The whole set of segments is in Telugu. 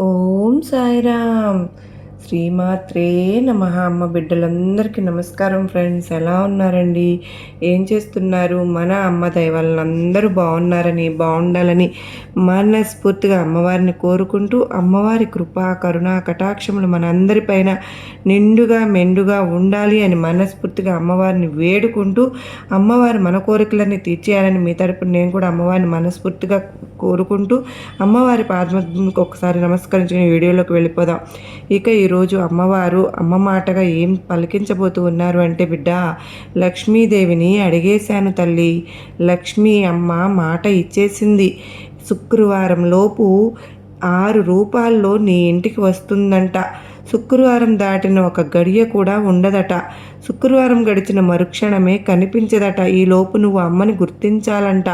ఓం సాయిరామ్. శ్రీమాత్రే నమ. అమ్మ బిడ్డలందరికీ నమస్కారం ఫ్రెండ్స్. ఎలా ఉన్నారండి? ఏం చేస్తున్నారు? మన అమ్మ దైవాలను అందరూ బాగున్నారని బాగుండాలని మనస్ఫూర్తిగా అమ్మవారిని కోరుకుంటూ అమ్మవారి కృపా కరుణ కటాక్షములు మనందరిపైన నిండుగా మెండుగా ఉండాలి అని మనస్ఫూర్తిగా అమ్మవారిని వేడుకుంటూ అమ్మవారి మన కోరికలన్నీ తీర్చేయాలని మీ తరపున నేను కూడా అమ్మవారిని మనస్ఫూర్తిగా కోరుకుంటూ అమ్మవారి పాదములకు ఒకసారి నమస్కరించుకుని వీడియోలోకి వెళ్ళిపోదాం. ఇక ఈరోజు అమ్మవారు అమ్మ మాటగా ఏం పలికించబోతూ ఉన్నారు అంటే బిడ్డ లక్ష్మీదేవిని అడిగేశాను తల్లి. లక్ష్మీ అమ్మ మాట ఇచ్చేసింది. శుక్రవారం లోపు ఆరు రూపాల్లో నీ ఇంటికి వస్తుందంట. శుక్రవారం దాటిన ఒక గడియ కూడా ఉండదట. శుక్రవారం గడిచిన మరుక్షణమే కనిపించదట. ఈ లోపు నువ్వు అమ్మని గుర్తించాలంట.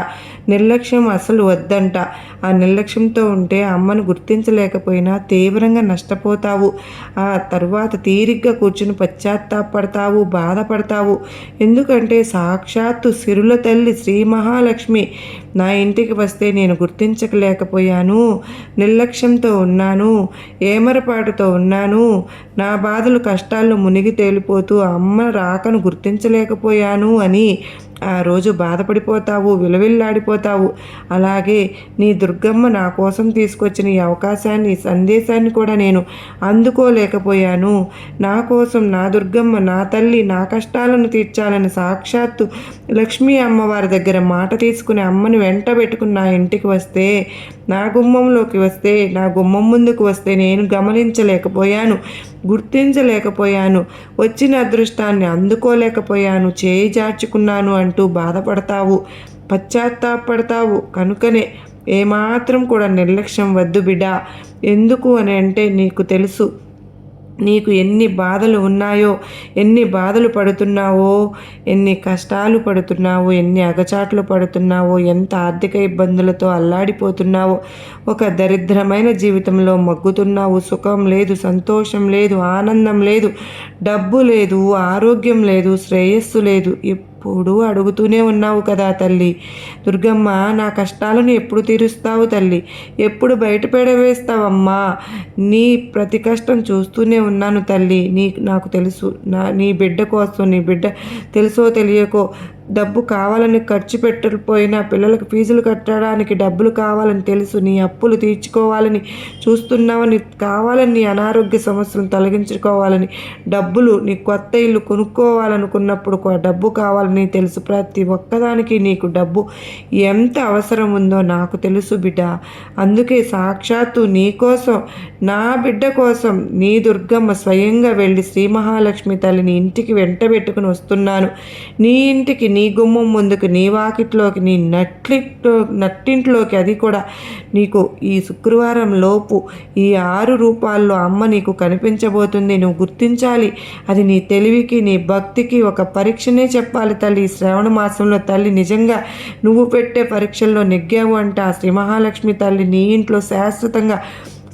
నిర్లక్ష్యం అసలు వద్దంట. ఆ నిర్లక్ష్యంతో ఉంటే అమ్మను గుర్తించలేకపోయినా తీవ్రంగా నష్టపోతావు. ఆ తర్వాత తీరిగ్గా కూర్చుని పశ్చాత్తాపడతావు బాధపడతావు. ఎందుకంటే సాక్షాత్తు సిరుల తల్లి శ్రీ మహాలక్ష్మి నా ఇంటికి వస్తే నేను గుర్తించకలేకపోయాను నిర్లక్ష్యంతో ఉన్నాను. ఏమరపాటుతో ఉన్నాను. నా బాధలు కష్టాల్లో మునిగి తేలిపోతూ అమ్మ రాకను గుర్తించలేకపోయాను అని ఆ రోజు బాధపడిపోతావు విలవిల్లాడిపోతావు. అలాగే నీ దుర్గమ్మ నా కోసం తీసుకొచ్చిన ఈ అవకాశాన్ని సందేశాన్ని కూడా నేను అందుకోలేకపోయాను. నా కోసం నా దుర్గమ్మ నా తల్లి నా కష్టాలను తీర్చాలని సాక్షాత్తు లక్ష్మీ అమ్మవారి దగ్గర మాట తీసుకుని అమ్మని వెంట పెట్టుకుని నా ఇంటికి వస్తే నా గుమ్మంలోకి వస్తే నా గుమ్మం ముందుకు వస్తే నేను గమనించలేకపోయాను. గుర్తించలేకపోయాను. వచ్చిన అదృష్టాన్ని అందుకోలేకపోయాను. చేయి జార్చుకున్నాను అంటూ బాధపడతావు. పశ్చాత్తాపడతావు కనుకనే ఏమాత్రం కూడా నిర్లక్ష్యం వద్దు బిడ్డ. ఎందుకు అని అంటే నీకు తెలుసు. నీకు ఎన్ని బాధలు ఉన్నాయో ఎన్ని బాధలు పడుతున్నావో ఎన్ని కష్టాలు పడుతున్నావో ఎన్ని అగచాట్లు పడుతున్నావో ఎంత ఆర్థిక ఇబ్బందులతో అల్లాడిపోతున్నావో ఒక దరిద్రమైన జీవితంలో మగ్గుతున్నావు. సుఖం లేదు సంతోషం లేదు ఆనందం లేదు డబ్బు లేదు ఆరోగ్యం లేదు శ్రేయస్సు లేదు. ఎప్పుడు అడుగుతూనే ఉన్నావు కదా తల్లి. దుర్గమ్మ నా కష్టాలను ఎప్పుడు తీరుస్తావు తల్లి? ఎప్పుడు బయటపెడవేస్తావమ్మా నీ ప్రతి కష్టం చూస్తూనే ఉన్నాను తల్లి. నీ నాకు తెలుసు. నా నీ బిడ్డ కోసం నీ బిడ్డ తెలుసో తెలియకో డబ్బు కావాలని ఖర్చు పెట్టకపోయినా పిల్లలకు ఫీజులు కట్టడానికి డబ్బులు కావాలని తెలుసు. నీ అప్పులు తీర్చుకోవాలని చూస్తున్నావని కావాలని నీ అనారోగ్య సమస్యలను తొలగించుకోవాలని డబ్బులు నీ కొత్త ఇల్లు కొనుక్కోవాలనుకున్నప్పుడు డబ్బు కావాలని తెలుసు. ప్రతి ఒక్కదానికి నీకు డబ్బు ఎంత అవసరం ఉందో నాకు తెలుసు బిడ్డ. అందుకే సాక్షాత్తు నీ కోసం నా బిడ్డ కోసం నీ దుర్గమ్మ స్వయంగా వెళ్ళి శ్రీ మహాలక్ష్మి తల్లిని ఇంటికి వెంట పెట్టుకుని వస్తున్నాను. నీ ఇంటికి నీ గుమ్మం ముందుకు నీ వాకిట్లోకి నీ నట్లిట్లో నట్టింట్లోకి అది కూడా నీకు ఈ శుక్రవారం లోపు ఈ ఆరు రూపాల్లో అమ్మ నీకు కనిపించబోతుంది. నువ్వు గుర్తించాలి. అది నీ తెలివికి నీ భక్తికి ఒక పరీక్షనే చెప్పాలి తల్లి. శ్రావణ మాసంలో తల్లి నిజంగా నువ్వు పెట్టే పరీక్షల్లో నెగ్గావు అంటే. ఆ శ్రీ మహాలక్ష్మి తల్లి నీ ఇంట్లో శాశ్వతంగా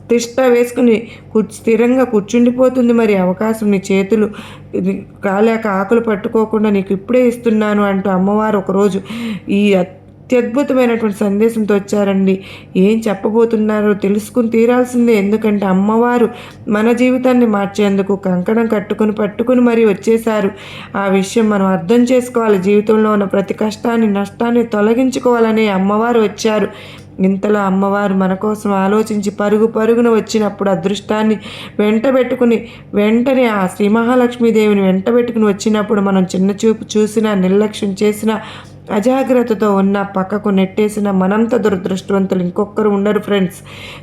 తిష్ట వేసుకుని స్థిరంగా కూర్చుండిపోతుంది మరి అవకాశం నీ చేతులు. కాలేక ఆకులు పట్టుకోకుండా నీకు ఇప్పుడే ఇస్తున్నాను అంటూ అమ్మవారు ఒకరోజు ఈ అత్యద్భుతమైనటువంటి సందేశంతో వచ్చారండి. ఏం చెప్పబోతున్నారో తెలుసుకుని తీరాల్సిందే. ఎందుకంటే అమ్మవారు మన జీవితాన్ని మార్చేందుకు కంకణం కట్టుకుని పట్టుకుని మరీ వచ్చేశారు. ఆ విషయం మనం అర్థం చేసుకోవాలి. జీవితంలో ఉన్న ప్రతి కష్టాన్ని నష్టాన్ని తొలగించుకోవాలని అమ్మవారు వచ్చారు. ఇంతలో అమ్మవారు మన కోసం ఆలోచించి పరుగు పరుగున వచ్చినప్పుడు అదృష్టాన్ని వెంటబెట్టుకుని వెంటనే ఆ శ్రీ మహాలక్ష్మీదేవిని వెంటబెట్టుకుని వచ్చినప్పుడు మనం చిన్న చూపు చూసినా నిర్లక్ష్యం చేసినా అజాగ్రత్తతో ఉన్న పక్కకు నెట్టేసిన మనంత దురదృష్టవంతులు ఇంకొకరు ఉండరు ఫ్రెండ్స్.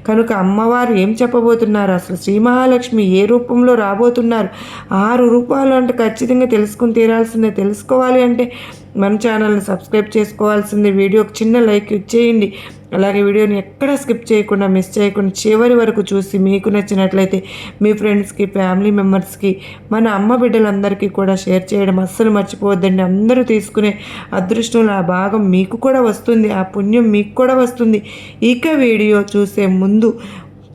కనుక అమ్మవారు ఏం చెప్పబోతున్నారు? అసలు శ్రీ మహాలక్ష్మి ఏ రూపంలో రాబోతున్నారు? ఆరు రూపాయలు అంటే ఖచ్చితంగా తెలుసుకుని తీరాల్సిందే. తెలుసుకోవాలి అంటే మన ఛానల్ని సబ్స్క్రైబ్ చేసుకోవాల్సింది. వీడియోకి చిన్న లైక్ ఇచ్చేయండి. అలాగే వీడియోని ఎక్కడ స్కిప్ చేయకుండా మిస్ చేయకుండా చివరి వరకు చూసి మీకు నచ్చినట్లయితే మీ ఫ్రెండ్స్కి ఫ్యామిలీ మెంబర్స్కి మన అమ్మ బిడ్డలందరికీ కూడా షేర్ చేయడం అస్సలు మర్చిపోవద్దండి. అందరూ తీసుకునే అదృష్టంలో ఆ భాగం మీకు కూడా వస్తుంది ఆ పుణ్యం మీకు కూడా వస్తుంది. ఇక వీడియో చూసే ముందు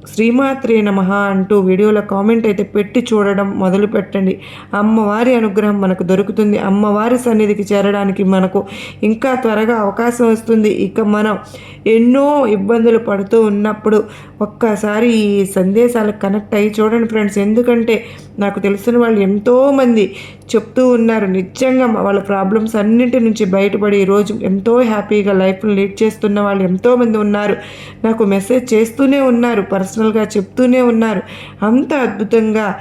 శ్రీమాత్రే నమ అంటూ వీడియోలో కామెంట్ అయితే పెట్టి చూడడం మొదలు పెట్టండి. అమ్మవారి అనుగ్రహం మనకు దొరుకుతుంది. అమ్మవారి సన్నిధికి చేరడానికి మనకు ఇంకా త్వరగా అవకాశం వస్తుంది. ఇక మనం ఎన్నో ఇబ్బందులు పడుతూ ఉన్నప్పుడు ఒక్కసారి ఈ సందేశాలకు కనెక్ట్ అయ్యి చూడండి ఫ్రెండ్స్ ఎందుకంటే నాకు తెలిసిన వాళ్ళు ఎంతోమంది చెప్తూ ఉన్నారు. నిజంగా వాళ్ళ ప్రాబ్లమ్స్ అన్నింటి నుంచి బయటపడి ఈరోజు ఎంతో హ్యాపీగా లైఫ్ని లీడ్ చేస్తున్న వాళ్ళు ఎంతోమంది ఉన్నారు. నాకు మెసేజ్ చేస్తూనే ఉన్నారు పర్సనల్గా చెప్తూనే ఉన్నారు. అంత అద్భుతంగా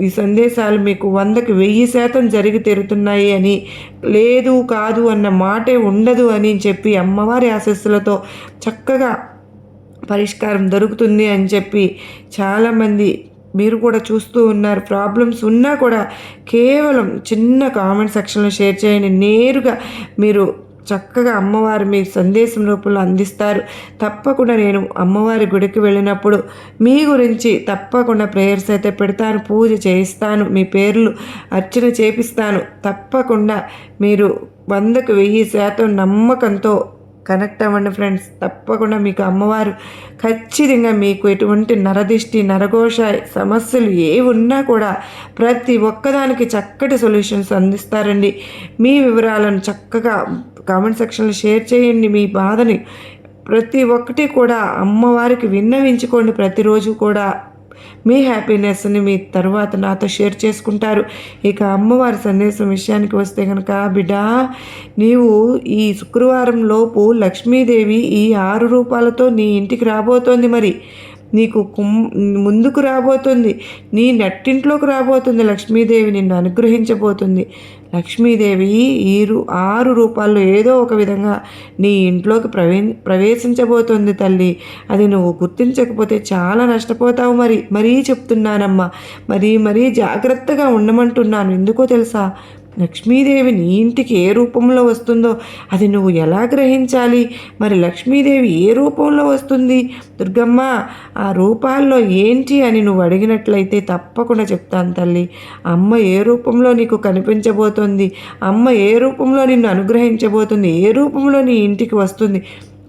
ఈ సందేశాలు మీకు వందకి వెయ్యి శాతం జరిగి తీరుతున్నాయి అని లేదు కాదు అన్న మాటే ఉండదు అని చెప్పి అమ్మవారి ఆశస్సులతో చక్కగా పరిష్కారం దొరుకుతుంది అని చెప్పి చాలామంది మీరు కూడా చూస్తూ ఉన్నారు. ప్రాబ్లమ్స్ ఉన్నా కూడా కేవలం చిన్న కామెంట్ సెక్షన్లో షేర్ చేయండి. నేరుగా మీరు చక్కగా అమ్మవారు మీ సందేశం రూపంలో అందిస్తారు. తప్పకుండా నేను అమ్మవారి గుడికి వెళ్ళినప్పుడు మీ గురించి తప్పకుండా ప్రేయర్స్ అయితే పెడతాను. పూజ చేయిస్తాను. మీ పేర్లు అర్చన చేపిస్తాను. తప్పకుండా మీరు వందకు వెయ్యి శాతం నమ్మకంతో కనెక్ట్ అవ్వండి ఫ్రెండ్స్. తప్పకుండా మీకు అమ్మవారు ఖచ్చితంగా మీకు ఎటువంటి నరదిష్టి నరఘోష సమస్యలు ఏ ఉన్నా కూడా ప్రతి ఒక్కదానికి చక్కటి సొల్యూషన్స్ అందిస్తారండి. మీ వివరాలను చక్కగా కామెంట్ సెక్షన్లో షేర్ చేయండి. మీ బాధని ప్రతి ఒక్కటి కూడా అమ్మవారికి విన్నవించుకోండి. ప్రతిరోజు కూడా మీ హ్యాపీనెస్ని మీ తర్వాత నాతో షేర్ చేసుకుంటారు. ఇక అమ్మవారి సందేశం విషయానికి వస్తే కనుక బిడ్డ నీవు ఈ శుక్రవారం లోపు లక్ష్మీదేవి ఈ ఆరు రూపాలతో నీ ఇంటికి రాబోతోంది మరి. నీకు కుం ముందుకు రాబోతుంది. నీ నట్టింట్లోకి రాబోతుంది లక్ష్మీదేవి నిన్ను అనుగ్రహించబోతుంది. లక్ష్మీదేవి ఈ ఆరు రూపాల్లో ఏదో ఒక విధంగా నీ ఇంట్లోకి ప్రవే ప్రవేశించబోతుంది తల్లి. అది నువ్వు గుర్తించకపోతే చాలా నష్టపోతావు మరి. మరీ చెప్తున్నానమ్మా. మరీ మరీ జాగ్రత్తగా ఉండమంటున్నాను. ఎందుకో తెలుసా? లక్ష్మీదేవి నీ ఇంటికి ఏ రూపంలో వస్తుందో అది నువ్వు ఎలా గ్రహించాలి? మరి లక్ష్మీదేవి ఏ రూపంలో వస్తుంది? దుర్గమ్మ ఆ రూపాల్లో ఏంటి అని నువ్వు అడిగినట్లయితే తప్పకుండా చెప్తాను తల్లి. అమ్మ ఏ రూపంలో నీకు కనిపించబోతుంది? అమ్మ ఏ రూపంలో నిన్ను అనుగ్రహించబోతుంది? ఏ రూపంలో నీ ఇంటికి వస్తుంది?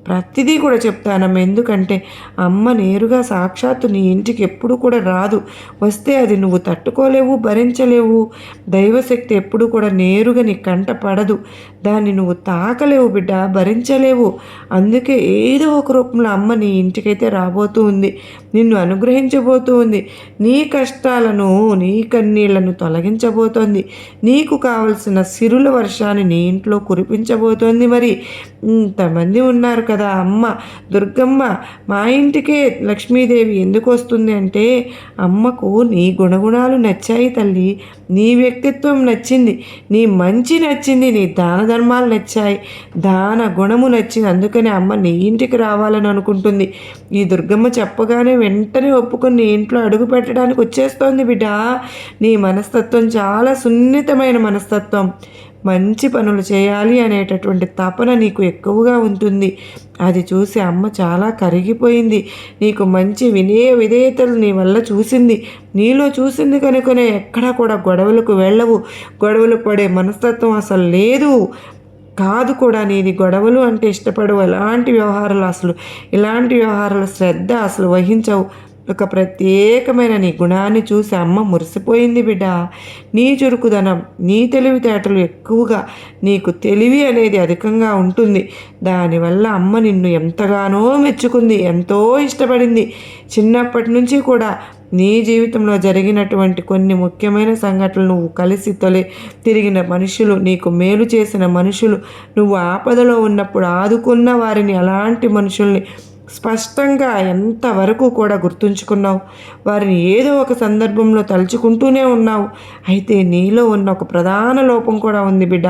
ప్రతిదీ కూడా చెప్తానమ్మ. ఎందుకంటే అమ్మ నేరుగా సాక్షాత్తు నీ ఇంటికి ఎప్పుడు కూడా రాదు. వస్తే అది నువ్వు తట్టుకోలేవు భరించలేవు. దైవశక్తి ఎప్పుడు కూడా నేరుగా నీ కంట పడదు. దాన్ని నువ్వు తాకలేవు బిడ్డ భరించలేవు. అందుకే ఏదో ఒక రూపంలో అమ్మ నీ ఇంటికైతే రాబోతూ ఉంది. నిన్ను అనుగ్రహించబోతూ ఉంది. నీ కష్టాలను నీ కన్నీళ్ళను తొలగించబోతోంది. నీకు కావలసిన సిరుల వర్షాన్ని నీ ఇంట్లో కురిపించబోతోంది మరి. ఇంతమంది ఉన్నారు కదా అమ్మ దుర్గమ్మ మా ఇంటికే లక్ష్మీదేవి ఎందుకు వస్తుంది అంటే అమ్మకు నీ గుణగుణాలు నచ్చాయి తల్లి నీ వ్యక్తిత్వం నచ్చింది నీ మంచి నచ్చింది నీ దాన ధర్మాలు నచ్చాయి దాన గుణము నచ్చింది అందుకని అమ్మ నీ ఇంటికి రావాలని అనుకుంటుంది. ఈ దుర్గమ్మ చెప్పగానే వెంటనే ఒప్పుకొని నీ ఇంట్లో అడుగు పెట్టడానికి వచ్చేస్తోంది బిడ్డ. నీ మనస్తత్వం చాలా సున్నితమైన మనస్తత్వం. మంచి పనులు చేయాలి అనేటటువంటి తపన నీకు ఎక్కువగా ఉంటుంది. అది చూసి అమ్మ చాలా కరిగిపోయింది. నీకు మంచి వినయ విధేయతలు నీ వల్ల చూసింది. నీలో చూసింది కనుకనే ఎక్కడా కూడా గొడవలకు వెళ్ళవు. గొడవలు పడే మనస్తత్వం అసలు లేదు. కాదు కూడా నీది గొడవలు అంటే ఇష్టపడవు. ఎలాంటి వ్యవహారాలు అసలు ఇలాంటి వ్యవహారాలు శ్రద్ధ అసలు వహించవు. ఒక ప్రత్యేకమైన నీ గుణాన్ని చూసి అమ్మ మురిసిపోయింది బిడ్డ. నీ చురుకుదనం నీ తెలివితేటలు ఎక్కువగా నీకు తెలివి అనేది అధికంగా ఉంటుంది. దానివల్ల అమ్మ నిన్ను ఎంతగానో మెచ్చుకుంది ఎంతో ఇష్టపడింది. చిన్నప్పటి నుంచి కూడా నీ జీవితంలో జరిగినటువంటి కొన్ని ముఖ్యమైన సంఘటనలు నువ్వు కలిసి తొలి తిరిగిన మనుషులు నీకు మేలు చేసిన మనుషులు నువ్వు ఆపదలో ఉన్నప్పుడు ఆదుకున్న వారిని అలాంటి మనుషుల్ని స్పష్టంగా ఎంతవరకు కూడా గుర్తుంచుకున్నావు? వారిని ఏదో ఒక సందర్భంలో తలుచుకుంటూనే ఉన్నావు. అయితే నీలో ఉన్న ఒక ప్రధాన లోపం కూడా ఉంది బిడ్డ.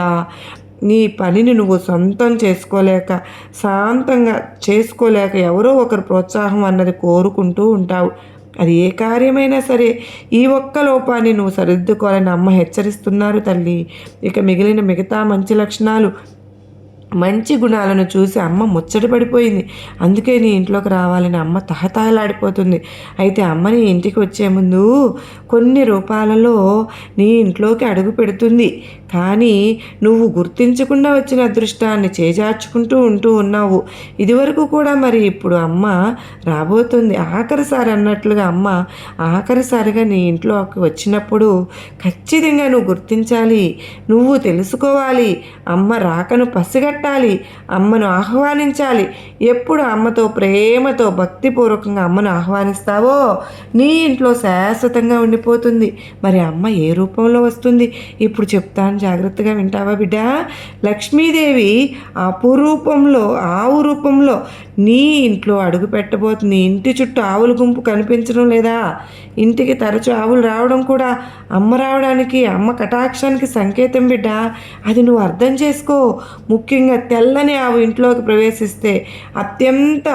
నీ పనిని నువ్వు సొంతం చేసుకోలేక శాంతంగా చేసుకోలేక ఎవరో ఒకరు ప్రోత్సాహం అన్నది కోరుకుంటూ ఉంటావు. అది ఏ కార్యమైనా సరే ఈ ఒక్క లోపాన్ని నువ్వు సరిదిద్దుకోవాలని అమ్మ హెచ్చరిస్తున్నారు తల్లి. ఇక మిగిలిన మిగతా మంచి లక్షణాలు మంచి గుణాలను చూసి అమ్మ ముచ్చట పడిపోయింది. అందుకే నీ ఇంట్లోకి రావాలని అమ్మ తహతహలాడిపోతుంది. అయితే అమ్మ నీ ఇంటికి వచ్చే ముందు కొన్ని రూపాలలో నీ ఇంట్లోకి అడుగు పెడుతుంది. కానీ నువ్వు గుర్తించకుండా వచ్చిన అదృష్టాన్ని చేజార్చుకుంటూ ఉంటూ ఉన్నావు. ఇదివరకు కూడా మరి ఇప్పుడు అమ్మ రాబోతుంది. ఆఖరిసారి అన్నట్లుగా అమ్మ ఆఖరిసారిగా నీ ఇంట్లోకి వచ్చినప్పుడు ఖచ్చితంగా నువ్వు గుర్తించాలి. నువ్వు తెలుసుకోవాలి. అమ్మ రాకను పసిగట్టాలి. అమ్మను ఆహ్వానించాలి. ఎప్పుడు అమ్మతో ప్రేమతో భక్తిపూర్వకంగా అమ్మను ఆహ్వానిస్తావో నీ ఇంట్లో శాశ్వతంగా ఉండిపోతుంది. మరి అమ్మ ఏ రూపంలో వస్తుంది? ఇప్పుడు చెప్తాను జాగ్రత్తగా వింటావా బిడ్డ? లక్ష్మీదేవి అపురూపంలో ఆవు రూపంలో నీ ఇంట్లో అడుగు పెట్టబోతుంది. ఇంటి చుట్టూ ఆవుల గుంపు కనిపించడం లేదా? ఇంటికి తరచు ఆవులు రావడం కూడా అమ్మ రావడానికి అమ్మ కటాక్షానికి సంకేతం బిడ్డ. అది నువ్వు అర్థం చేసుకో. ముఖ్యంగా తెల్లని ఆవు ఇంట్లోకి ప్రవేశిస్తే అత్యంత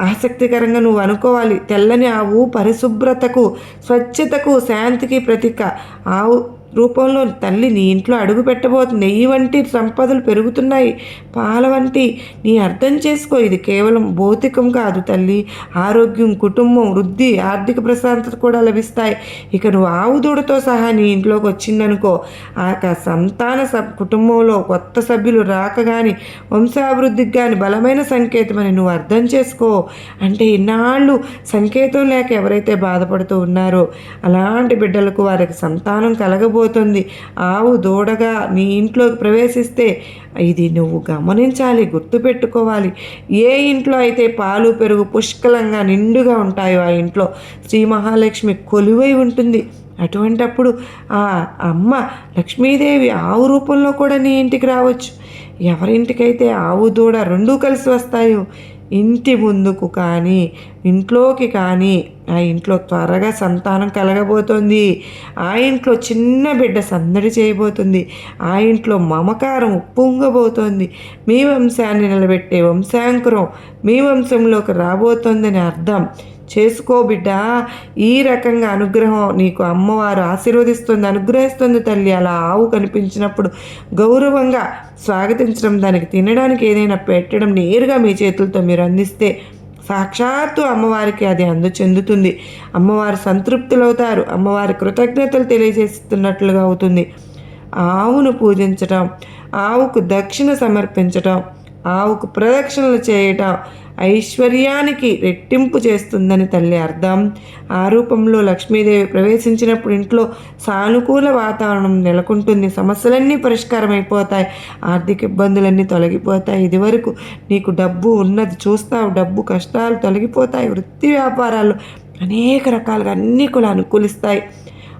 ఆసక్తికరంగా నువ్వు అనుకోవాలి. తెల్లని ఆవు పరిశుభ్రతకు స్వచ్ఛతకు శాంతికి ప్రతీక. ఆవు రూపంలో తల్లి నీ ఇంట్లో అడుగు పెట్టబోతుంది నెయ్యి వంటి సంపదలు పెరుగుతున్నాయి. పాల వంటి నీ అర్థం చేసుకో. ఇది కేవలం భౌతికం కాదు తల్లి. ఆరోగ్యం కుటుంబం వృద్ధి ఆర్థిక ప్రశాంతత కూడా లభిస్తాయి. ఇక నువ్వు ఆవు దూడతో సహా నీ ఇంట్లోకి వచ్చిందనుకో ఆ యొక్క సంతాన సబ్ కుటుంబంలో కొత్త సభ్యులు రాక కానీ వంశాభివృద్ధికి కానీ బలమైన సంకేతం అని నువ్వు అర్థం చేసుకో. అంటే ఇన్నాళ్ళు సంకేతం లేక ఎవరైతే బాధపడుతూ ఉన్నారో అలాంటి బిడ్డలకు వారికి సంతానం కలగబో పోతుంది ఆవు దూడగా నీ ఇంట్లోకి ప్రవేశిస్తే ఇది నువ్వు గమనించాలి గుర్తుపెట్టుకోవాలి. ఏ ఇంట్లో అయితే పాలు పెరుగు పుష్కలంగా నిండుగా ఉంటాయో ఆ ఇంట్లో శ్రీ మహాలక్ష్మి కొలువై ఉంటుంది. అటువంటప్పుడు ఆ అమ్మ లక్ష్మీదేవి ఆవు రూపంలో కూడా నీ ఇంటికి రావచ్చు. ఎవరింటికైతే ఆవు దూడ రెండూ కలిసి వస్తాయో ఇంటి ముందుకు కానీ ఇంట్లోకి కానీ ఆ ఇంట్లో త్వరగా సంతానం కలగబోతోంది. ఆ ఇంట్లో చిన్న బిడ్డ సందడి చేయబోతుంది. ఆ ఇంట్లో మమకారం ఉప్పొంగబోతోంది. మీ వంశాన్ని నిలబెట్టే వంశాంకురం మీ వంశంలోకి రాబోతోందని అర్థం. చేసుకో బిడ్డ. ఈ రకంగా అనుగ్రహం నీకు అమ్మవారు ఆశీర్వదిస్తుంది అనుగ్రహిస్తుంది తల్లి. అలా ఆవు కనిపించినప్పుడు గౌరవంగా స్వాగతించడం దానికి తినడానికి ఏదైనా పెట్టడం నేరుగా మీ చేతులతో మీరు అందిస్తే సాక్షాత్తు అమ్మవారికి అది అందచెందుతుంది. అమ్మవారు సంతృప్తులవుతారు అమ్మవారి కృతజ్ఞతలు తెలియజేస్తున్నట్లుగా అవుతుంది. ఆవును పూజించటం ఆవుకు దక్షిణ సమర్పించటం ఆవుకు ప్రదక్షిణలు చేయటం ఐశ్వర్యానికి రెట్టింపు చేస్తుందని తల్లి అర్థం. ఆ రూపంలో లక్ష్మీదేవి ప్రవేశించినప్పుడు ఇంట్లో సానుకూల వాతావరణం నెలకొంటుంది. సమస్యలన్నీ పరిష్కారం అయిపోతాయి ఆర్థిక ఇబ్బందులన్నీ తొలగిపోతాయి. ఇదివరకు నీకు డబ్బు ఉన్నది చూస్తావు. డబ్బు కష్టాలు తొలగిపోతాయి. వృత్తి వ్యాపారాలు అనేక రకాలుగా అన్నీ కూడా అనుకూలిస్తాయి.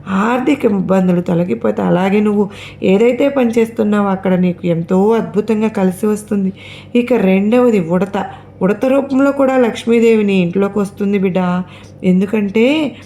ఆర్థిక ఇబ్బందులు తొలగిపోతే అలాగే నువ్వు ఏదైతే పని చేస్తున్నావో అక్కడ నీకు ఎంతో అద్భుతంగా కలిసి వస్తుంది. ఇక రెండవది ఉడత. ఉడత రూపంలో కూడా లక్ష్మీదేవిని ఇంట్లోకి వస్తుంది బిడ్డ. ఎందుకంటే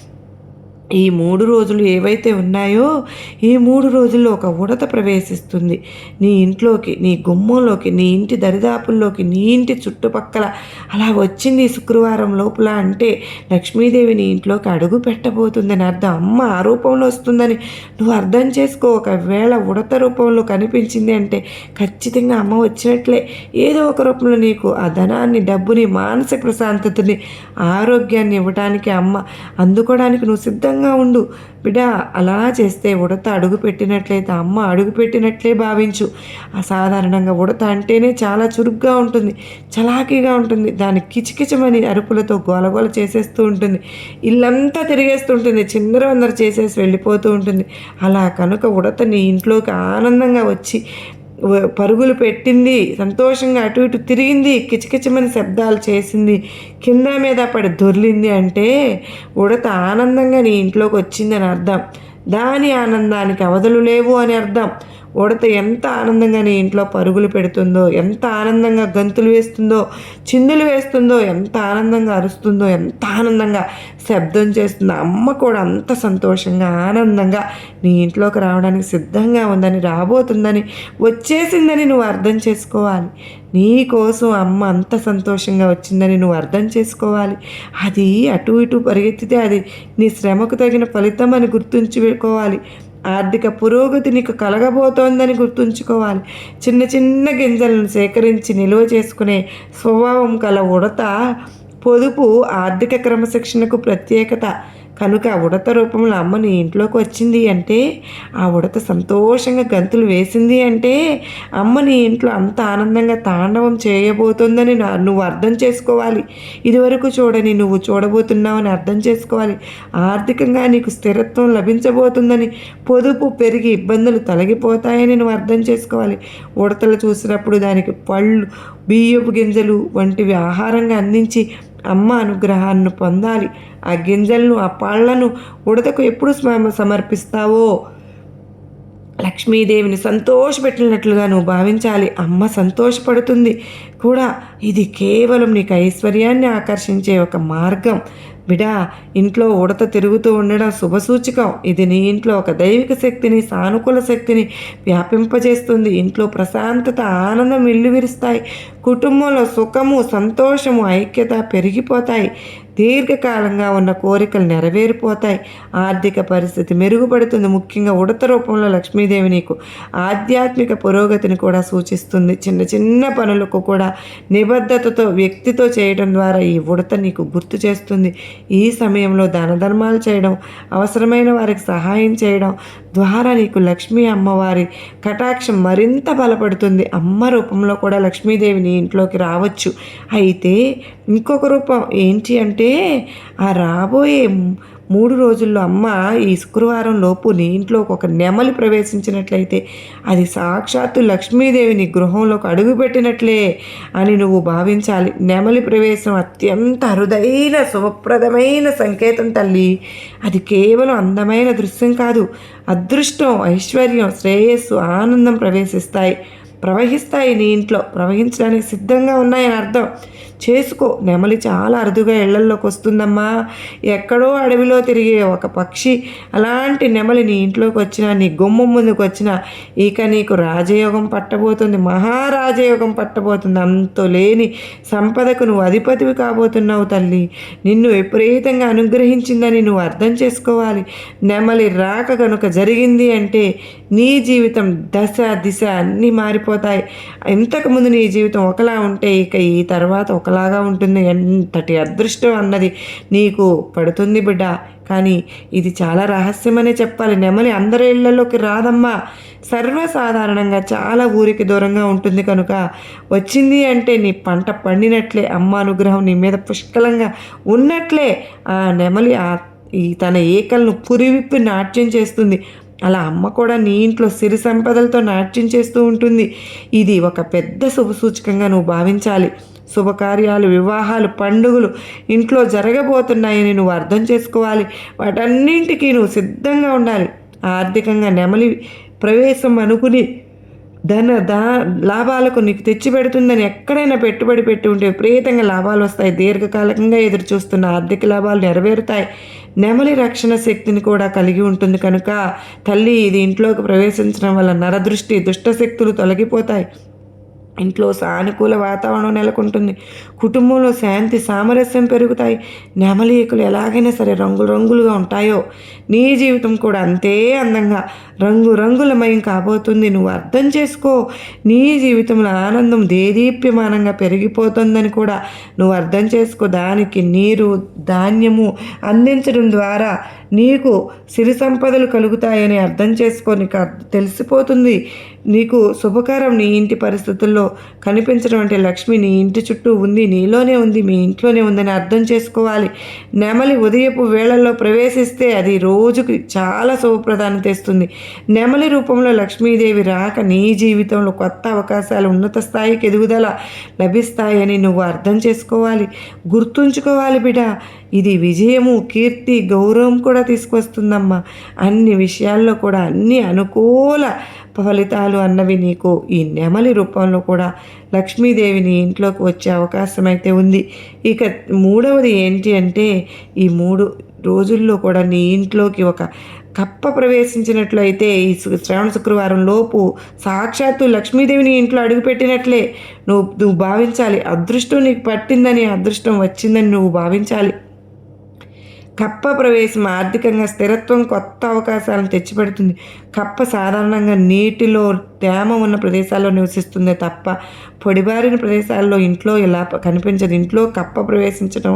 ఈ మూడు రోజులు ఏవైతే ఉన్నాయో ఈ మూడు రోజుల్లో ఒక ఉడత ప్రవేశిస్తుంది. నీ ఇంట్లోకి నీ గుమ్మంలోకి నీ ఇంటి దరిదాపుల్లోకి నీ ఇంటి చుట్టుపక్కల. అలా వచ్చింది శుక్రవారం లోపల అంటే లక్ష్మీదేవి నీ ఇంట్లోకి అడుగు పెట్టబోతుందని అర్థం. అమ్మ ఆ రూపంలో వస్తుందని నువ్వు అర్థం చేసుకో. ఒకవేళ ఉడత రూపంలో కనిపించింది అంటే ఖచ్చితంగా అమ్మ వచ్చినట్లే. ఏదో ఒక రూపంలో నీకు ఆ ధనాన్ని డబ్బుని మానసిక ప్రశాంతతని ఆరోగ్యాన్ని ఇవ్వడానికి అమ్మ అందుకోవడానికి నువ్వు సిద్ధంగా దూరంగా ఉండు. బిడ్డ అలా చేస్తే ఉడత అడుగు పెట్టినట్లయితే అమ్మ అడుగు పెట్టినట్లే భావించు. అసాధారణంగా ఉడత అంటేనే చాలా చురుగ్గా ఉంటుంది చలాకీగా ఉంటుంది. దాని కిచకిచమని అరుపులతో గోలగోల చేసేస్తూ ఉంటుంది. ఇల్లంతా తిరిగేస్తుంటుంది చిందరవందర చేసేసి వెళ్ళిపోతూ ఉంటుంది. అలా కనుక ఉడత నీ ఇంట్లోకి ఆనందంగా వచ్చి పరుగులు పెట్టింది. సంతోషంగా అటు ఇటు తిరిగింది. కిచకిచమని శబ్దాలు చేసింది. కింద మీద పడి దొర్లింది అంటే ఉడత ఆనందంగా నీ ఇంట్లోకి వచ్చిందని అర్థం దాని ఆనందానికి అవధులు లేవు అని అర్థం. ఉడత ఎంత ఆనందంగా నీ ఇంట్లో పరుగులు పెడుతుందో ఎంత ఆనందంగా గంతులు వేస్తుందో చిందులు వేస్తుందో ఎంత ఆనందంగా అరుస్తుందో ఎంత ఆనందంగా శబ్దం చేస్తుందో అమ్మ కూడా అంత సంతోషంగా ఆనందంగా నీ ఇంట్లోకి రావడానికి సిద్ధంగా ఉందని రాబోతుందని వచ్చేసిందని నువ్వు అర్థం చేసుకోవాలి. నీ కోసం అమ్మ అంత సంతోషంగా వచ్చిందని నువ్వు అర్థం చేసుకోవాలి. అది అటు ఇటు పరిగెత్తితే అది నీ శ్రమకు తగిన ఫలితం అని గుర్తుంచుకోవాలి. ఆర్థిక పురోగతి నీకు కలగబోతోందని గుర్తుంచుకోవాలి. చిన్న చిన్న గింజలను సేకరించి నిల్వ చేసుకునే స్వభావం కల ఉడత. పొదుపు ఆర్థిక క్రమశిక్షణకు ప్రత్యేకత. కనుక ఉడత రూపంలో అమ్మ నీ ఇంట్లోకి వచ్చింది అంటే ఆ ఉడత సంతోషంగా గంతులు వేసింది అంటే అమ్మ నీ ఇంట్లో అంత ఆనందంగా తాండవం చేయబోతుందని నువ్వు అర్థం చేసుకోవాలి. ఇదివరకు చూడని నువ్వు చూడబోతున్నావని అర్థం చేసుకోవాలి. ఆర్థికంగా నీకు స్థిరత్వం లభించబోతుందని పొదుపు పెరిగి ఇబ్బందులు తొలగిపోతాయని నువ్వు అర్థం చేసుకోవాలి. ఉడతలు చూసినప్పుడు దానికి పళ్ళు బియ్యపు గింజలు వంటివి ఆహారంగా అందించి అమ్మ అనుగ్రహాన్ని పొందాలి. ఆ గింజలను ఆ పళ్ళను ఉడతకు ఎప్పుడు సమర్పిస్తావో? లక్ష్మీదేవిని సంతోషపెట్టినట్లుగా నువ్వు భావించాలి. అమ్మ సంతోషపడుతుంది. కూడా ఇది కేవలం నీకు ఐశ్వర్యాన్ని ఆకర్షించే ఒక మార్గం. బిడా ఇంట్లో ఉడత తిరుగుతూ ఉండడం శుభసూచకం. ఇది నీ ఇంట్లో ఒక దైవిక శక్తిని సానుకూల శక్తిని వ్యాపింపజేస్తుంది. ఇంట్లో ప్రశాంతత ఆనందం ఇల్లు విరుస్తాయి. కుటుంబంలో సుఖము సంతోషము ఐక్యత పెరిగిపోతాయి. దీర్ఘకాలంగా ఉన్న కోరికలు నెరవేరిపోతాయి. ఆర్థిక పరిస్థితి మెరుగుపడుతుంది. ముఖ్యంగా ఉడత రూపంలో లక్ష్మీదేవి నీకు ఆధ్యాత్మిక పురోగతిని కూడా సూచిస్తుంది. చిన్న చిన్న పనులకు కూడా నిబద్ధతతో వ్యక్తితో చేయడం ద్వారా ఈ ఉడత నీకు గుర్తు చేస్తుంది. ఈ సమయంలో దాన ధర్మాలు చేయడం అవసరమైన వారికి సహాయం చేయడం ద్వారా నీకు లక్ష్మీ అమ్మవారి కటాక్షం మరింత బలపడుతుంది. అమ్మ రూపంలో కూడా లక్ష్మీదేవి నీ ఇంట్లోకి రావచ్చు. అయితే ఇంకొక రూపం ఏంటి అంటే ఆ రాబోయే మూడు రోజుల్లో అమ్మ ఈ శుక్రవారం లోపు నీ ఇంట్లోకి ఒక నెమలి ప్రవేశించినట్లయితే అది సాక్షాత్తు లక్ష్మీదేవి నీ గృహంలోకి అడుగుపెట్టినట్లే అని నువ్వు భావించాలి. నెమలి ప్రవేశం అత్యంత అరుదైన శుభప్రదమైన సంకేతం తల్లి. అది కేవలం అందమైన దృశ్యం కాదు అదృష్టం ఐశ్వర్యం శ్రేయస్సు ఆనందం ప్రవేశిస్తాయి. ప్రవహిస్తాయి నీ ఇంట్లో. ప్రవహించడానికి సిద్ధంగా ఉన్నాయని అర్థం. చేసుకో. నెమలి చాలా అరుదుగా ఇళ్ళల్లోకి వస్తుందమ్మా. ఎక్కడో అడవిలో తిరిగే ఒక పక్షి. అలాంటి నెమలి నీ ఇంట్లోకి వచ్చినా నీ గుమ్మం ముందుకు వచ్చినా ఇక నీకు రాజయోగం పట్టబోతుంది. మహారాజయోగం పట్టబోతుంది. అంతో లేని సంపదకు నువ్వు అధిపతివి కాబోతున్నావు తల్లి. నిన్ను విపరీతంగా అనుగ్రహించిందని నువ్వు అర్థం చేసుకోవాలి. నెమలి రాక కనుక జరిగింది అంటే నీ జీవితం దశ దిశ అన్నీ మారిపోతాయి ఇంతకుముందు నీ జీవితం ఒకలా ఉంటే ఇక ఈ తర్వాత ఒకలాగా ఉంటుంది. ఎంతటి అదృష్టం అన్నది నీకు పడుతుంది బిడ్డ. కానీ ఇది చాలా రహస్యమనే చెప్పాలి. నెమలి అందరి ఇళ్ళలోకి రాదమ్మా. సర్వసాధారణంగా చాలా ఊరికి దూరంగా ఉంటుంది కనుక వచ్చింది అంటే నీ పంట పండినట్లే. అమ్మ అనుగ్రహం నీ మీద పుష్కలంగా ఉన్నట్లే. ఆ నెమలి ఆ ఈ తన ఏకలను పురివిప్పి నాట్యం చేస్తుంది. అలా అమ్మ కూడా నీ ఇంట్లో సిరి సంపదలతో నాట్యం చేస్తూ ఉంటుంది. ఇది ఒక పెద్ద శుభసూచకంగా నువ్వు భావించాలి. శుభకార్యాలు వివాహాలు పండుగలు ఇంట్లో జరగబోతున్నాయని నువ్వు అర్థం చేసుకోవాలి. వాటన్నింటికీ నువ్వు సిద్ధంగా ఉండాలి. ఆర్థికంగా నెమలి ప్రవేశం అనుకుని ధన దా లాభాలకు నీకు తెచ్చిపెడుతుందని ఎక్కడైనా పెట్టుబడి పెట్టి ఉంటే విపరీతంగా లాభాలు వస్తాయి. దీర్ఘకాలికంగా ఎదురు చూస్తున్న ఆర్థిక లాభాలు నెరవేరుతాయి. నెమలి రక్షణ శక్తిని కూడా కలిగి ఉంటుంది కనుక తల్లి ఇది ఇంట్లోకి ప్రవేశించడం వల్ల నరదృష్టి దుష్టశక్తులు తొలగిపోతాయి. ఇంట్లో సానుకూల వాతావరణం నెలకొంటుంది. కుటుంబంలో శాంతి సామరస్యం పెరుగుతాయి. నెమలీకులు ఎలాగైనా సరే రంగులు రంగులుగా ఉంటాయో. నీ జీవితం కూడా అంతే అందంగా రంగు రంగులమయం కాబోతుంది. నువ్వు అర్థం చేసుకో. నీ జీవితంలో ఆనందం దేదీప్యమానంగా పెరిగిపోతుందని కూడా నువ్వు అర్థం చేసుకో. దానికి నీరు ధాన్యము అందించడం ద్వారా నీకు సిరి సంపదలు కలుగుతాయని అర్థం చేసుకొని తెలిసిపోతుంది. నీకు శుభకరం నీ ఇంటి పరిస్థితుల్లో కనిపించడం అంటే లక్ష్మి నీ ఇంటి చుట్టూ ఉంది నీలోనే ఉంది మీ ఇంట్లోనే ఉందని అర్థం చేసుకోవాలి. నెమలి ఉదయపు వేళల్లో ప్రవేశిస్తే అది రోజుకి చాలా శుభప్రదానం తెస్తుంది. నెమలి రూపంలో లక్ష్మీదేవి రాక నీ జీవితంలో కొత్త అవకాశాలు ఉన్నత స్థాయికి ఎదుగుదల లభిస్తాయని నువ్వు అర్థం చేసుకోవాలి. గుర్తుంచుకోవాలి బిడ. ఇది విజయము కీర్తి గౌరవం కూడా తీసుకొస్తుందమ్మా. అన్ని విషయాల్లో కూడా అన్ని అనుకూల ఫలితాలు అన్నవి నీకు ఈ నెమలి రూపంలో కూడా లక్ష్మీదేవిని ఇంట్లోకి వచ్చే అవకాశం అయితే ఉంది. ఇక మూడవది ఏంటి అంటే ఈ మూడు రోజుల్లో కూడా నీ ఇంట్లోకి ఒక కప్ప ప్రవేశించినట్లయితే ఈ శ్రావణ శుక్రవారం లోపు సాక్షాత్తు లక్ష్మీదేవిని ఇంట్లో అడుగుపెట్టినట్లే. నువ్వు నువ్వు భావించాలి అదృష్టం నీకు పట్టిందని అదృష్టం వచ్చిందని నువ్వు భావించాలి. కప్ప ప్రవేశం ఆర్థికంగా స్థిరత్వం కొత్త అవకాశాలను తెచ్చిపెడుతుంది. కప్ప సాధారణంగా నీటిలో తేమ ఉన్న ప్రదేశాల్లో నివసిస్తుంది తప్ప పొడిబారిన ప్రదేశాల్లో ఇంట్లో ఇలా కనిపించదు. ఇంట్లో కప్ప ప్రవేశించడం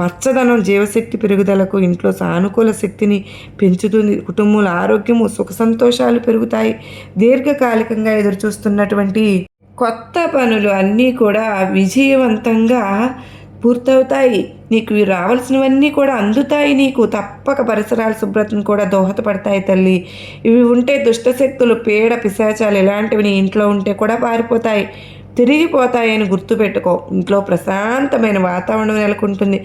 పచ్చదనం జీవశక్తి పెరుగుదలకు ఇంట్లో సానుకూల శక్తిని పెంచుతుంది. కుటుంబంలో ఆరోగ్యము సుఖ సంతోషాలు పెరుగుతాయి. దీర్ఘకాలికంగా ఎదురుచూస్తున్నటువంటి కొత్త పనులు అన్నీ కూడా విజయవంతంగా పూర్తవుతాయి. నీకు ఇవి రావాల్సినవన్నీ కూడా అందుతాయి నీకు. తప్పక పరిసరాల శుభ్రతను కూడా దోహదపడతాయి తల్లి. ఇవి ఉంటే దుష్టశక్తులు పేడ పిశాచాలు ఇలాంటివి నీ ఇంట్లో ఉంటే కూడా పారిపోతాయి. తిరిగిపోతాయని గుర్తుపెట్టుకో. ఇంట్లో ప్రశాంతమైన వాతావరణం నెలకొంటుంది.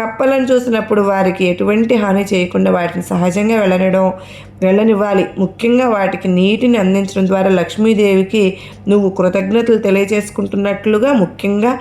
కప్పలను చూసినప్పుడు వారికి ఎటువంటి హాని చేయకుండా వాటిని సహజంగా వెళ్ళనడం వెళ్ళనివ్వాలి. ముఖ్యంగా వాటికి నీటిని అందించడం ద్వారా లక్ష్మీదేవికి నువ్వు కృతజ్ఞతలు తెలియజేసుకుంటున్నట్లుగా ముఖ్యంగా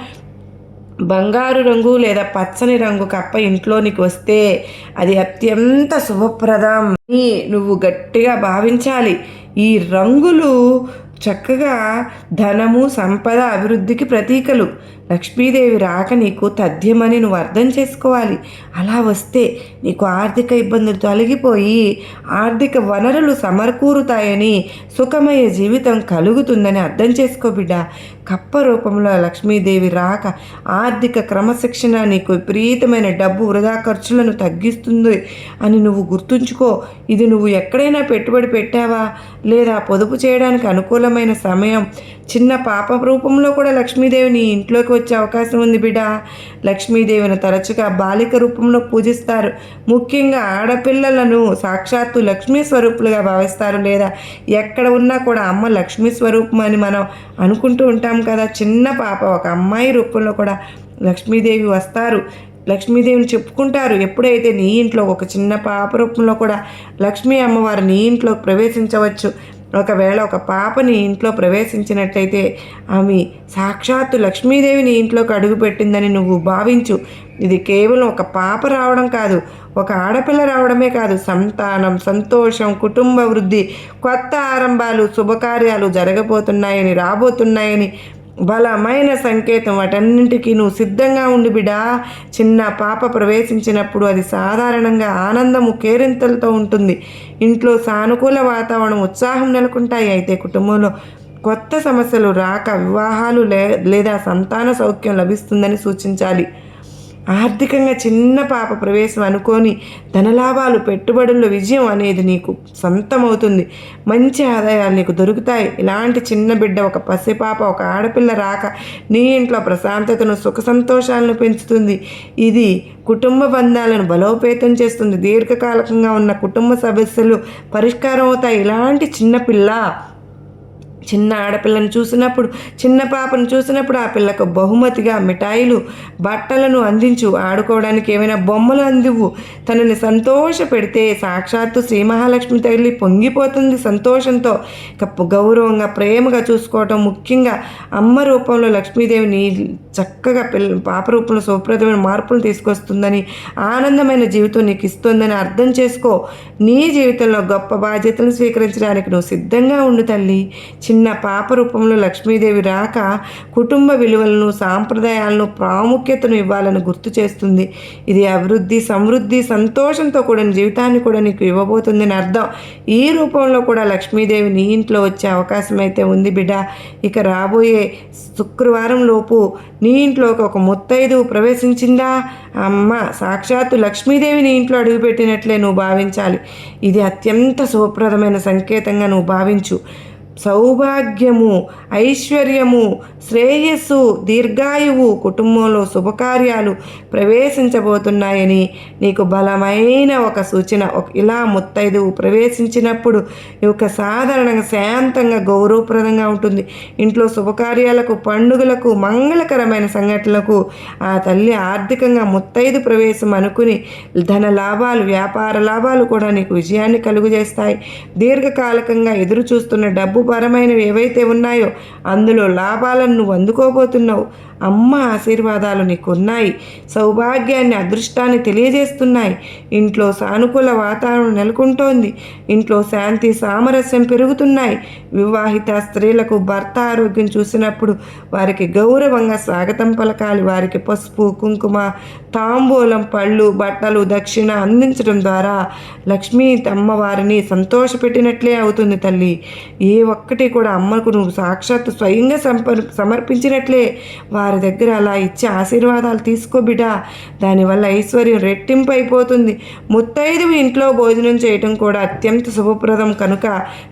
బంగారు రంగు లేదా పచ్చని రంగు కప్ప ఇంట్లోనికి వస్తే అది అత్యంత శుభప్రదం. అని నువ్వు గట్టిగా భావించాలి. ఈ రంగులు చక్కగా ధనము సంపద అభివృద్ధికి ప్రతీకలు. లక్ష్మీదేవి రాక నీకు తథ్యమని నువ్వు అర్థం చేసుకోవాలి. అలా వస్తే నీకు ఆర్థిక ఇబ్బందులు తొలగిపోయి ఆర్థిక వనరులు సమకూరుతాయని సుఖమయ జీవితం కలుగుతుందని అర్థం చేసుకో బిడ్డ. కప్ప రూపంలో లక్ష్మీదేవి రాక ఆర్థిక క్రమశిక్షణ నీకు విపరీతమైన డబ్బు వృధా ఖర్చులను తగ్గిస్తుంది అని నువ్వు గుర్తుంచుకో. ఇది నువ్వు ఎక్కడైనా పెట్టుబడి పెట్టావా? లేదా పొదుపు చేయడానికి అనుకూలమైన సమయం? చిన్న పాప రూపంలో కూడా లక్ష్మీదేవిని ఇంట్లోకి వచ్చే అవకాశం ఉంది బిడ. లక్ష్మీదేవిని తరచుగా బాలిక రూపంలో పూజిస్తారు. ముఖ్యంగా ఆడపిల్లలను సాక్షాత్తు లక్ష్మీ స్వరూపులుగా భావిస్తారు లేదా ఎక్కడ ఉన్నా కూడా అమ్మ లక్ష్మీ స్వరూపం అని మనం అనుకుంటూ ఉంటాం కదా. చిన్న పాప ఒక అమ్మాయి రూపంలో కూడా లక్ష్మీదేవి వస్తారు. లక్ష్మీదేవిని చెప్పుకుంటారు. ఎప్పుడైతే నీ ఇంట్లో ఒక చిన్న పాప రూపంలో కూడా లక్ష్మీ అమ్మవారు నీ ఇంట్లోకి ప్రవేశించవచ్చు. ఒకవేళ ఒక పాపని ఇంట్లో ప్రవేశించినట్లయితే ఆమె సాక్షాత్తు లక్ష్మీదేవిని ఇంట్లోకి అడుగుపెట్టిందని నువ్వు భావించు. ఇది కేవలం ఒక పాప రావడం కాదు ఒక ఆడపిల్ల రావడమే కాదు. సంతానం సంతోషం కుటుంబ వృద్ధి కొత్త ఆరంభాలు శుభకార్యాలు జరగబోతున్నాయని రాబోతున్నాయని బలమైన సంకేతం. వాటన్నింటికి నువ్వు సిద్ధంగా ఉండి బిడా. చిన్న పాప ప్రవేశించినప్పుడు అది సాధారణంగా ఆనందము కేరింతలతో ఉంటుంది. ఇంట్లో సానుకూల వాతావరణం ఉత్సాహం నెలకొంటాయి. అయితే కుటుంబంలో కొత్త సమస్యలు రాక వివాహాలు లే లేదా సంతాన సౌఖ్యం లభిస్తుందని సూచించాలి. ఆర్థికంగా చిన్న పాప ప్రవేశం అనుకొని ధనలాభాలు పెట్టుబడుల్లో విజయం అనేది నీకు సొంతమవుతుంది. మంచి ఆదాయాలు నీకు దొరుకుతాయి. ఇలాంటి చిన్న బిడ్డ ఒక పసిపాప ఒక ఆడపిల్ల రాక నీ ఇంట్లో ప్రశాంతతను సుఖ సంతోషాలను పెంచుతుంది. ఇది కుటుంబ బంధాలను బలోపేతం చేస్తుంది. దీర్ఘకాలికంగా ఉన్న కుటుంబ సమస్యలు పరిష్కారం అవుతాయి ఇలాంటి చిన్నపిల్ల చిన్న ఆడపిల్లను చూసినప్పుడు చిన్న పాపను చూసినప్పుడు ఆ పిల్లకు బహుమతిగా మిఠాయిలు బట్టలను అందించు. ఆడుకోవడానికి ఏమైనా బొమ్మలు అందివు తనని సంతోష పెడితే సాక్షాత్తు శ్రీ మహాలక్ష్మి తగిలి పొంగిపోతుంది సంతోషంతో. గౌరవంగా ప్రేమగా చూసుకోవటం ముఖ్యంగా అమ్మ రూపంలో లక్ష్మీదేవిని చక్కగా పిల్ల పాప రూపంలో సుప్రదమైన మార్పులు తీసుకొస్తుందని ఆనందమైన జీవితం నీకు ఇస్తుందని అర్థం చేసుకో. నీ జీవితంలో గొప్ప బాధ్యతలను స్వీకరించడానికి నువ్వు సిద్ధంగా ఉండు తల్లి. చిన్న పాప రూపంలో లక్ష్మీదేవి రాక కుటుంబ విలువలను సాంప్రదాయాలను ప్రాముఖ్యతను ఇవ్వాలని గుర్తు చేస్తుంది. ఇది అభివృద్ధి సమృద్ధి సంతోషంతో కూడిన జీవితాన్ని కూడా నీకు ఇవ్వబోతుందని అర్థం. ఈ రూపంలో కూడా లక్ష్మీదేవి నీ ఇంట్లో వచ్చే అవకాశం అయితే ఉంది బిడ్డ. ఇక రాబోయే శుక్రవారం లోపు నీ ఇంట్లోకి ఒక ముత్తైదువు ప్రవేశించిందా? అమ్మ సాక్షాత్తు లక్ష్మీదేవి నీ ఇంట్లో అడుగుపెట్టినట్లే నువ్వు భావించాలి. ఇది అత్యంత శుభప్రదమైన సంకేతంగా నువ్వు భావించు. సౌభాగ్యము ఐశ్వర్యము శ్రేయస్సు దీర్ఘాయువు కుటుంబంలో శుభకార్యాలు ప్రవేశించబోతున్నాయని నీకు బలమైన ఒక సూచన ఒక ఇలా ముత్తైదువు ప్రవేశించినప్పుడు యొక్క ఒక సాధారణంగా శాంతంగా గౌరవప్రదంగా ఉంటుంది. ఇంట్లో శుభకార్యాలకు పండుగలకు మంగళకరమైన సంఘటనలకు ఆ తల్లి ఆర్థికంగా ముత్తైదు ప్రవేశం అనుకుని ధన లాభాలు వ్యాపార లాభాలు కూడా నీకు విజయాన్ని కలుగజేస్తాయి. దీర్ఘకాలికంగా ఎదురు చూస్తున్న డబ్బు పరమైనవి ఏవైతే ఉన్నాయో అందులో లాభాలను నువ్వు అందుకోబోతున్నావు అమ్మ ఆశీర్వాదాలు నీకున్నాయి సౌభాగ్యాన్ని అదృష్టాన్ని తెలియజేస్తున్నాయి. ఇంట్లో సానుకూల వాతావరణం నెలకొంటోంది ఇంట్లో శాంతి సామరస్యం పెరుగుతున్నాయి. వివాహిత స్త్రీలకు భర్త ఆరోగ్యం చూసినప్పుడు వారికి గౌరవంగా స్వాగతం పలకాలి. వారికి పసుపు కుంకుమ తాంబూలం పళ్ళు బట్టలు దక్షిణ అందించడం ద్వారా లక్ష్మీ అమ్మవారిని సంతోషపెట్టినట్లే అవుతుంది తల్లి. ఏ ఒక్కటి కూడా అమ్మకు నువ్వు సాక్షాత్తు స్వయంగా సంపర్ సమర్పించినట్లే వారి దగ్గర అలా ఇచ్చే ఆశీర్వాదాలు తీసుకో బిడా. దానివల్ల ఐశ్వర్యం రెట్టింపు అయిపోతుంది ముత్తైదువు ఇంట్లో భోజనం చేయటం కూడా అత్యంత శుభప్రదం కనుక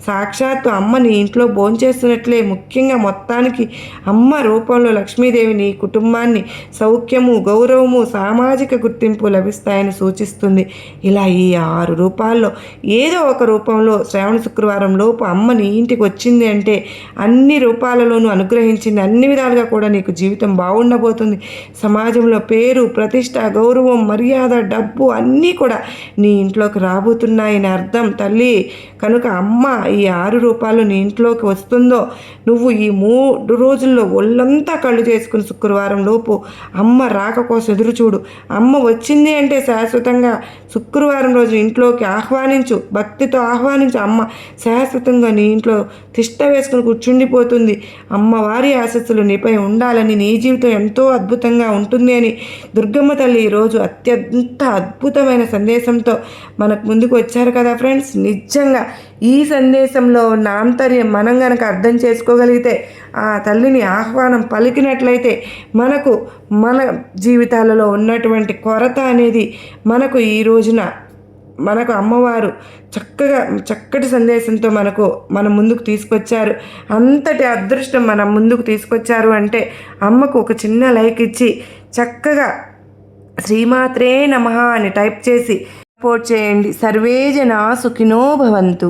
సాక్షాత్తు అమ్మని ఇంట్లో భోంచేస్తున్నట్లే ముఖ్యంగా మొత్తానికి అమ్మ రూపంలో లక్ష్మీదేవి నీ కుటుంబాన్ని సౌఖ్యము గౌరవము సామాజిక గుర్తింపు లభిస్తాయని సూచిస్తుంది. ఇలా ఈ ఆరు రూపాల్లో ఏదో ఒక రూపంలో శ్రావణ శుక్రవారం లోపు అమ్మని ఇంటికి ఇంటికి వచ్చింది అంటే అన్ని రూపాలలోనూ అనుగ్రహించింది అన్ని విధాలుగా కూడా నీకు జీవితం బాగుండబోతుంది. సమాజంలో పేరు ప్రతిష్ట గౌరవం మర్యాద డబ్బు అన్నీ కూడా నీ ఇంట్లోకి రాబోతున్నాయని అర్థం. తల్లి కనుక అమ్మ ఈ ఆరు రూపాయలు నీ ఇంట్లోకి వస్తుందో నువ్వు ఈ మూడు రోజుల్లో ఒళ్ళంతా కళ్ళు చేసుకుని శుక్రవారం లోపు అమ్మ రాక కోసం ఎదురు చూడు. అమ్మ వచ్చింది అంటే శాశ్వతంగా శుక్రవారం రోజు ఇంట్లోకి ఆహ్వానించు. భక్తితో ఆహ్వానించు అమ్మ. శాశ్వతంగా నీ ఇంట్లో తిష్ట వేసుకుని కూర్చుండిపోతుంది. అమ్మవారి ఆశస్సులు నీపై ఉండాలని నీ జీవితం ఎంతో అద్భుతంగా ఉంటుంది అని దుర్గమ్మ తల్లి ఈరోజు అత్యంత అద్భుతమైన సందేశంతో మనకు ముందుకు వచ్చారు కదా ఫ్రెండ్స్. నిజంగా ఈ సందేశంలో ఉన్న ఆంతర్యం మనం గనక అర్థం చేసుకోగలిగితే ఆ తల్లిని ఆహ్వానం పలికినట్లయితే మనకు మన జీవితాలలో ఉన్నటువంటి కొరత అనేది మనకు ఈ రోజున మనకు అమ్మవారు చక్కగా చక్కటి సందేశంతో మనకు మన ముందుకు తీసుకొచ్చారు. అంతటి అదృష్టం మన ముందుకు తీసుకొచ్చారు అంటే అమ్మకు ఒక చిన్న లైక్ ఇచ్చి చక్కగా శ్రీమాత్రే నమ అని టైప్ చేసి సపోర్ట్ చేయండి. సర్వే జనా సుఖినో భవంతు.